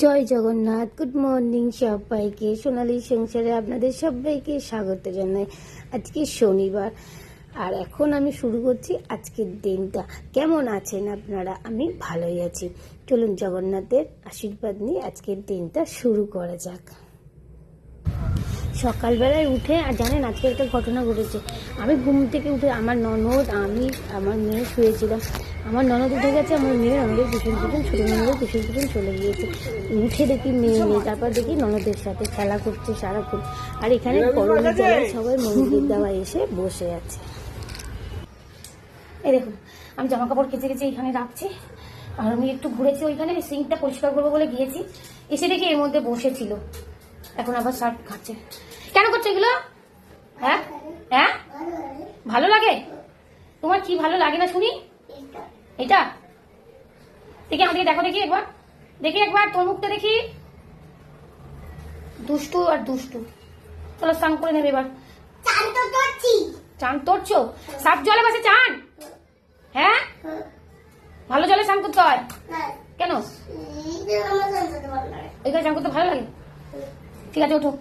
জয় Jagannath good morning সবাইকে, সোনালি সংসারে আপনাদের সবাইকে স্বাগত জানাই। আজকে শনিবার, আর এখন আমি শুরু করছি আজকের দিনটা। কেমন আছেন আপনারা? আমি ভালোই আছি। চলুন জগন্নাথের আশীর্বাদ নিয়ে আজকের দিনটা শুরু করা যাক। সকালবেলায় উঠে আর জানেন আজকে একটা ঘটনা ঘটেছে। আমি ঘুম থেকে উঠে আমার ননদ আমি আমার মেয়ে শুয়েছিলাম আমার ননদ উঠে গেছে আমার মেয়ে ননদের পিছন পিছন ছোটো ননদের পিছন পিছন চলে গিয়েছে। উঠে দেখি মেয়ে নেই তারপর দেখি ননদের সাথে খেলা করছে সারাক্ষণ। আর এখানে গরম জলে সবাই মন্দির দেওয়া এসে বসে আছে। এই দেখুন আমি জামা কাপড় কেচে কেচে এখানে রাখছি। আর আমি একটু ঘুরেছি ওইখানে সিঙ্কটা পরিষ্কার করব বলে গিয়েছি। এসে দেখি এর মধ্যে বসেছিল। এখন আবার শার্ট খাচ্ছে। কেন করছে এগুলো? হ্যাঁ? হ্যাঁ? ভালো লাগে? তোমার কি ভালো লাগে না শুনি? এটা দেখি আমাকে দেখো দেখি একবার। দেখি একবার তোর মুখটা দেখি। দুষ্টু আর দুষ্টু। চলো স্নান করে নেবে এবার। চান তো করছি। চান তোরছো সাফ জলে বসে চান? হ্যাঁ? ভালো জলে স্নান করতে হয়? হ্যাঁ। কেন? এখানে চান করতে ভালো লাগে? ঠিক আছে, ওঠো।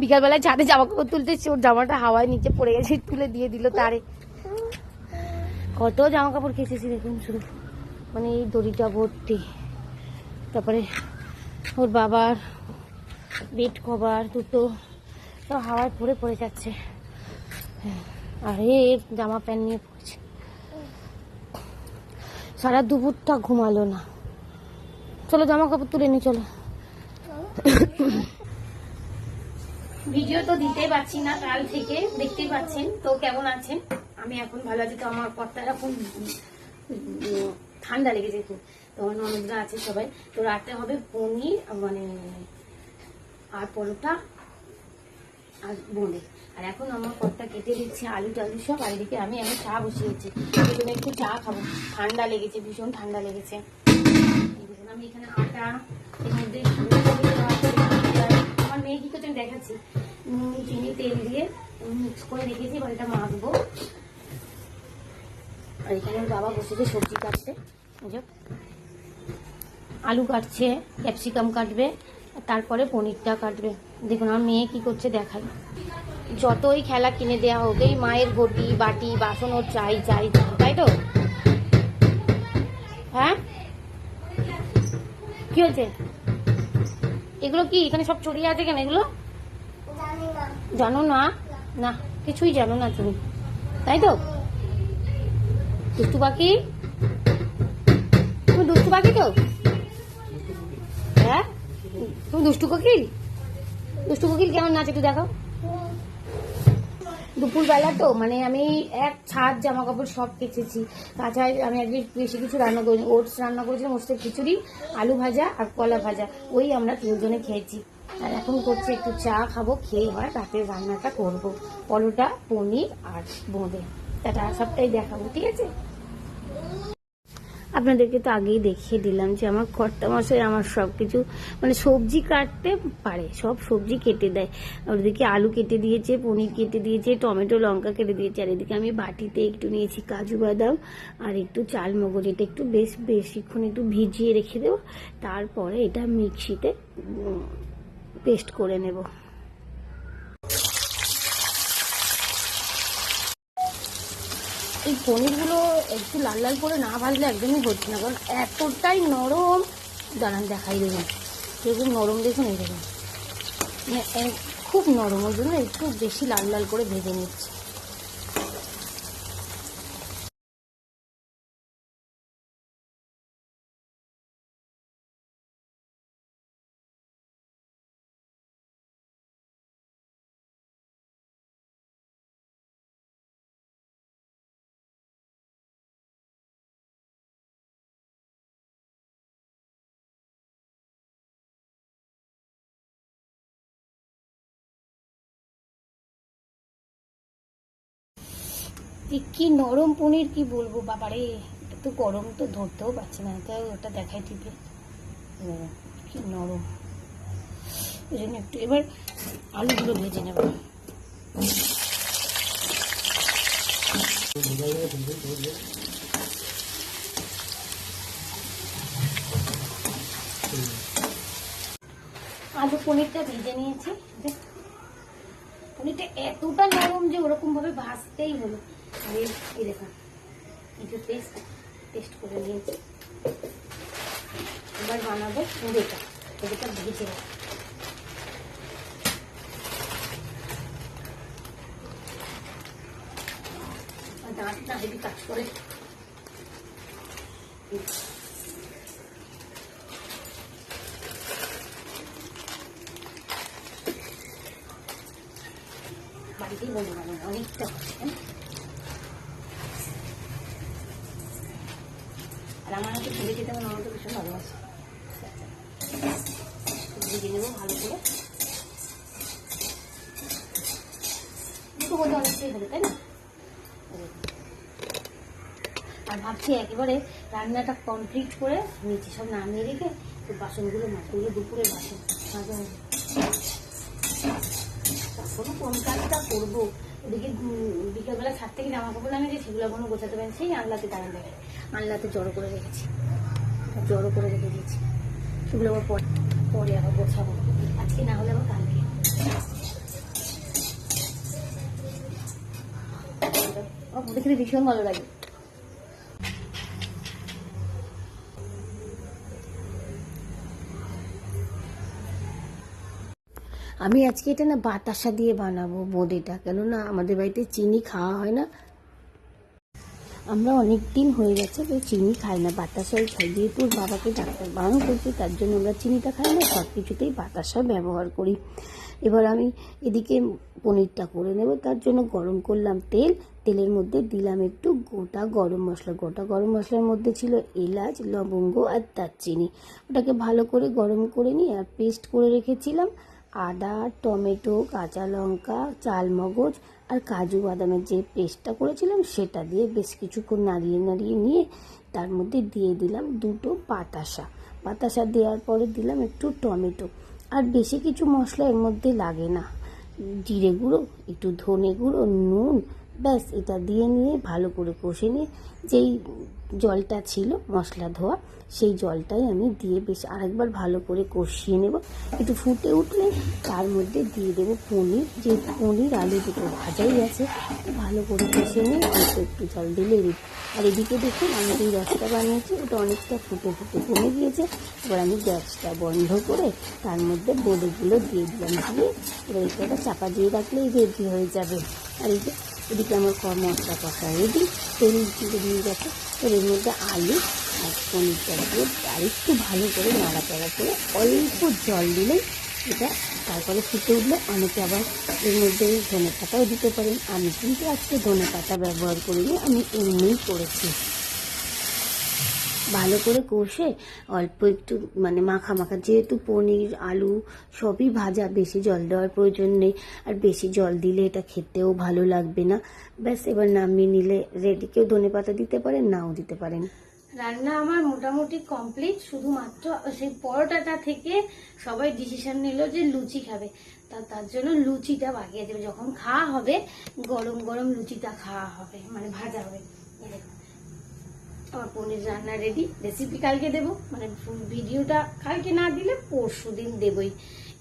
বিকালবেলায় ছাদে জামা কাপড় তুলতেছি ওর জামাটা হাওয়ায় নিচে পড়ে গেছে, তুলে দিয়ে দিল তারে। কত জামা কাপড় কেচেছি দেখুন শুধু। মানে এই দড়িটা ভর্তি। তারপরে ওর বাবার বেড কভার দুটো সব হাওয়ায় পড়ে পড়ে যাচ্ছে। আর এর জামা প্যান্ট নিয়ে পড়ছে। সারা দুপুরটা ঘুমালো না। চলো জামা কাপড় তুলে নি, চলো। ভিডিও তো দিতেই পারছি না, কাল থেকে দেখতেই পাচ্ছেন। তো কেমন আছেন? আমি এখন ভালো আছি, তো আমার কর্তা এখন ঠান্ডা লেগেছে খুব। তো আমার আছে সবাই। তো রাতে হবে পনির মানে আর পরোটা, আর বোঁদে। আর এখন আমার কর্তা কেটে দিচ্ছে, আলু টালু সব, আর এদিকে আমি এখন চা বসিয়েছি একটু চা খাব। ঠান্ডা লেগেছে, ভীষণ ঠান্ডা লেগেছে। এখানে আটা। আমার মেয়ে করছে দেখাচ্ছি। চিনি তেল দিয়ে মিক্স করে মাখবো। আর এখানে বাবা বসেছে সবজি আলু কাটছে ক্যাপসিকাম কাটবে তারপরে পনিরটা কাটবে। দেখুন আমার মেয়ে কি করছে দেখাই। যতই খেলা কিনে দেওয়া হোক এই মায়ের ঘটি বাটি বাসন চাই চাই চাই, তাই তো? হ্যাঁ? কি হয়েছে? এগুলো কি, এখানে সব ছড়িয়ে আছে কেন এগুলো? জানো না। না, কিছুই জানো না তুমি। তাই তো? দুষ্টু পাখি? তুমি দুষ্টু পাখি তো? হ্যাঁ? তুমি দুষ্টু কোকিল? দুষ্টু কোকিল কেমন নাচ একটু দেখো দুপুরবেলা তো মানে আমি এক ছাদ জামা কাপড় সব কেচেছি। তাছাড়া আমি একদিন বেশি কিছু রান্না করিনি, ওটস রান্না করেছিলাম মোস্টের খিচুড়ি, আলু ভাজা আর কলা ভাজা, ওই আমরা তিনজনে খেয়েছি। আর এখন করছি একটু চা খাব, খেয়ে হয় রাতের রান্নাটা করব, পরোটা, পনির আর বোঁদে। তাটা সবটাই দেখাবো, ঠিক আছে? আপনাদেরকে তো আগেই দেখিয়ে দিলাম যে আমার কর্তা মশাই আমার সব কিছু মানে সবজি কাটতে পারে, সব সবজি কেটে দেয়। ওদিকে আলু কেটে দিয়েছে, পনির কেটে দিয়েছে, টমেটো, লঙ্কা কেটে দিয়েছে, আর এদিকে আমি বাটিতে একটু নিয়েছি কাজু বাদাম আর একটু চাল মগজ এটা একটু বেশ বেশিক্ষণ একটু ভিজিয়ে রেখে দেবো, তারপরে এটা মিক্সিতে পেস্ট করে নেব। এই পনিরগুলো একটু লাল লাল করে না ভাজলে একদমই হচ্ছে না, কারণ এতটাই নরম। দাঁড়ান দেখাই দেবেন যেরকম নরম দেখুন দেখুন। মানে খুব নরম ওই জন্য একটু বেশি লাল লাল করে ভেজে নিচ্ছে। এ কি নরম পনির কি বলব? বাবারে তো গরম তো, ধরতেও পারছি না তাই ওটা দেখাই টিপে কি নরম। ওই জন্য একটু, এবার আলুগুলো ভেজে নেব। আলু পনিরটা ভেজে নিয়েছি। পনিরটা এতটা নরম যে ওরকম ভাবে ভাজতেই হলো। আর এই- দেখুন একটু পেস্ট পেস্ট করে নিয়েছি এবার বানাবো পুরেটা পুরেটা ভেজে দাঁতটা হেভি কাজ করে বাড়িতেই বলব অনেকটা কষ্ট আর আমার আমার ভীষণ ভালোবাসে। ভালো করে। অনেকটাই হবে, তাই আর ভাবছি একেবারে রান্নাটা কমপ্লিট করে নিচে সব নামিয়ে রেখে বাসনগুলো মাছগুলো দুপুরে বাসন মাঝে মাঝে তারপরে কোন কাজটা করব? ওদিকে বিকেলবেলা ছাদ থেকে জামা কাপড় আনেছি সেগুলো এখনও গোছাতে পারেন। সেই আনলাতে দাঁড়ান দেখে। আনলাতে জড়ো করে রেখেছি। জড়ো করে রেখে দিয়েছি। সেগুলো আবার পরে পরে আবার গোছাবো। আজকে না হলে আবার কালকে। দেখলে ভীষণ ভালো লাগে। আমি আজকে এটা না বাতাসা দিয়ে বানাবো বোঁদেটা। কেননা আমাদের বাড়িতে চিনি খাওয়া হয় না। আমরা অনেক দিন হয়ে গেছে তো চিনি খাই না বাতাসাই খাই যেহেতু বাবাকে ডাক্তার বারণ করছে, তার জন্য আমরা চিনিটা খাই না সব কিছুতেই বাতাসা ব্যবহার করি। এবার আমি এদিকে পনিরটা করে নেব, তার জন্য গরম করলাম তেল। তেলের মধ্যে দিলাম একটু গোটা গরম মশলা। গোটা গরম মশলার মধ্যে ছিল এলাচ, লবঙ্গ আর দারচিনি। ওটাকে ভালো করে গরম করে নিয়ে আর পেস্ট করে রেখেছিলাম। আদা, টমেটো, কাঁচা লঙ্কা, চালমগজ আর কাজু বাদামের যে পেস্টটা করেছিলাম সেটা দিয়ে বেশ কিছুক্ষণ নাড়িয়ে নাড়িয়ে নিয়ে তার মধ্যে দিয়ে দিলাম দুটো বাতাসা। বাতাসা দেওয়ার পরে দিলাম একটু টমেটো। আর বেশি কিছু মশলা এর মধ্যে লাগে না। জিরে গুঁড়ো, একটু ধনে গুঁড়ো, নুন ব্যাস, এটা দিয়ে নিয়ে, ভালো করে কষে নিয়ে, যেই জলটা ছিল, মশলা ধোয়া, সেই জলটাই আমি দিয়ে বেশ আরেকবার ভালো করে কষিয়ে নেব। একটু ফুটে উঠলে তার মধ্যে দিয়ে দেবো পনির। যে পনির আলু দুটো ভাজাই আছে, ভালো করে কষে নিয়ে একটু জল দিলে আর এদিকে দেখুন, আমি যেই রসটা বানিয়েছি, ওটা অনেকটা ফুটে ফুটে কমে গিয়েছে। এবার আমি গ্যাসটা বন্ধ করে তার মধ্যে বোঁদেগুলো দিয়ে দিলাম। দিয়ে এবার এটা চাপা দিয়ে রাখলেই রেডি হয়ে যাবে। আর এই যে এদিকে আমার কম মশলা রেডি। তেল দিয়ে দিয়ে গেছে। এর এর মধ্যে আলু আর পনিরটা দিয়ে আর একটু ভালো করে নাড়াচাড়া করে অল্প জল দিলেই এটা তারপরে ফুটে উঠলে অনেকে আবার এর মধ্যে ধনে পাতাও দিতে পারেন। আমি কিন্তু আজকে ধনে পাতা ব্যবহার করিনি, আমি এমনিই করেছি। ভালো করে কষে অল্প একটু মানে মাখা মাখা। যেহেতু পনির, আলু সবই ভাজা, বেশি জল দেওয়ার প্রয়োজন নেই। আর বেশি জল দিলে এটা খেতেও ভালো লাগবে না। ব্যাস, এবার নামিয়ে নিলে রেডি কেউ ধনে পাতা দিতে পারেন নাও দিতে পারেন। রান্না আমার মোটামুটি কমপ্লিট শুধুমাত্র সেই পরোটাটা থেকে সবাই ডিসিশন নিল যে লুচি খাবে। তা তার জন্য লুচিটা বাকি আছে যখন খাওয়া হবে, গরম গরম লুচিটা খাওয়া হবে মানে ভাজা হবে। আমার পনির রান্না রেডি রেসিপি কালকে দেবো। মানে ভিডিওটা কালকে না দিলে পরশু দিন দেবই।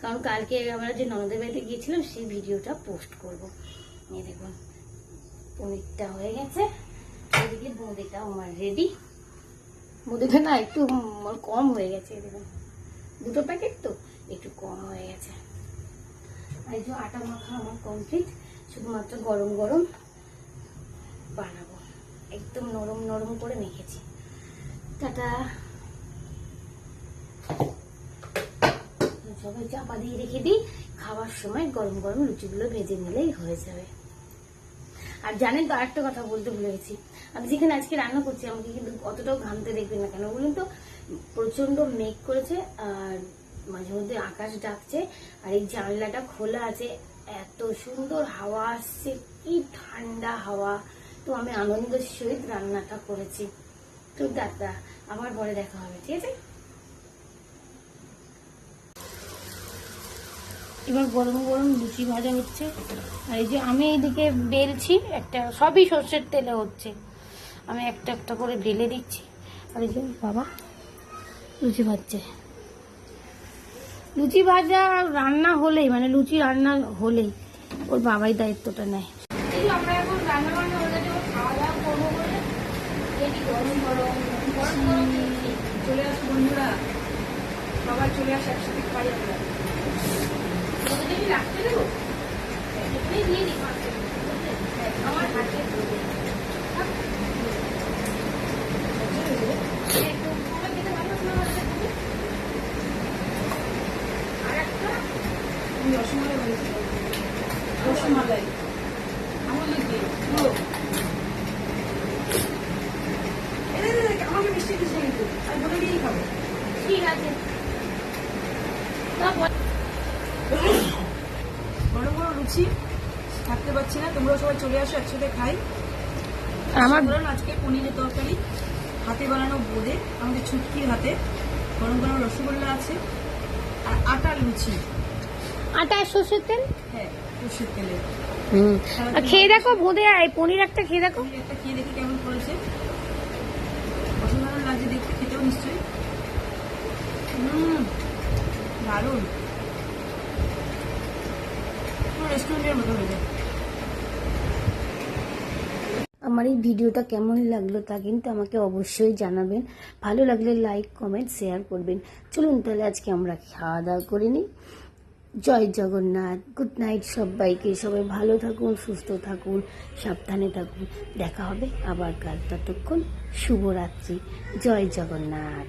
কারণ কালকে আমরা যে ননদের বাড়িতে গিয়েছিলাম সেই ভিডিওটা পোস্ট করব। এই দেখুন পনিরটা হয়ে গেছে। এদিকে বোঁদেটাও আমার রেডি বোঁদেটা না একটু উম, কম হয়ে গেছে দেখুন। দুটো প্যাকেট তো একটু কম হয়ে গেছে। আর যে আটা মাখা আমার কমপ্লিট শুধুমাত্র গরম গরম বানাবো। একদম নরম নরম করে মেখেছি। টাটা। সবাই চাপা দিয়ে রেখে দিই। খাওয়ার সময় গরম গরম লুচিগুলো ভেজে নিলেই হয়ে যাবে। আর জানেন তো আরেকটা কথা বলতে ভুলে গেছি। আমি যেখানে আজকে রান্না করছি, আমাকে কিন্তু অতটাও ঘামতে দেখবেন না। কেন বলুন তো? প্রচণ্ড মেঘ করেছে আর মাঝে মধ্যে আকাশ ডাকছে আর এই জানলাটা খোলা আছে। এত সুন্দর হাওয়া আসছে। কি ঠান্ডা হাওয়া। তো আমি আনন্দের সহিত রান্নাটা করেছি। তো দাদা, আবার পরে দেখা হবে, ঠিক আছে? এবার গরম গরম লুচি ভাজা হচ্ছে। আর এই যে আমি এদিকে বেলছি, একটা সবই সর্ষের তেলে হচ্ছে। আমি একটা একটা করে বেলে দিচ্ছি। আর এই যে বাবা, লুচি ভাজছে। লুচি ভাজা রান্না হলেই মানে লুচি রান্না হলেই ওর বাবাই দায়িত্বটা নেয়। আমরা এখন রান্না বান্না হয়ে গেছে এবার খাওয়া দাওয়া করব বলে রেডি গরম গরম গরম গরম লুচি। চলে আসো বন্ধুরা সবাই চলে আসে একসাথে খাই আমরা রাখতে দেবো। আমার হাতে। একটু তোমরা খেতে ভালোবাসো না আমাদের সাথে? আর একটা তুমি রসমালাই বলেছি রসমালাই আমল দিয়ে পুরো এই দেখ, দেখ, দেখ, আমাকে মিষ্টি দিচ্ছে বলে দিয়েই খাব ঠিক আছে বড় বড় লুচি থাকতে পারছি না তোমরা সবাই চলে আসো একসাথে খাই আমার ধরুন আজকে পনিরের তরকারি হাতে বানানো বোঁদে আমাদের ছুটকির হাতে গরম গরম রসগোল্লা আছে আর আটার লুচি আটা সর্ষের তেল। হ্যাঁ সর্ষের তেলে খেয়ে দেখো বোধে আয় পনির একটা খেয়ে দেখো। একটা খেয়ে দেখি কেমন করেছে। আমার এই ভিডিওটা কেমন লাগল তা কিন্তু আমাকে অবশ্যই জানাবেন। ভালো লাগলে লাইক কমেন্ট শেয়ার করবেন। চলুন তাহলে আজকে আমরা খাওয়া দাওয়া করে নিই। জয় জগন্নাথ। গুড নাইট সবাইকে। সবাই ভালো থাকুন, সুস্থ থাকুন, সাবধানে থাকুন। দেখা হবে আবার কাল। ততক্ষণ শুভরাত্রি। জয় জগন্নাথ।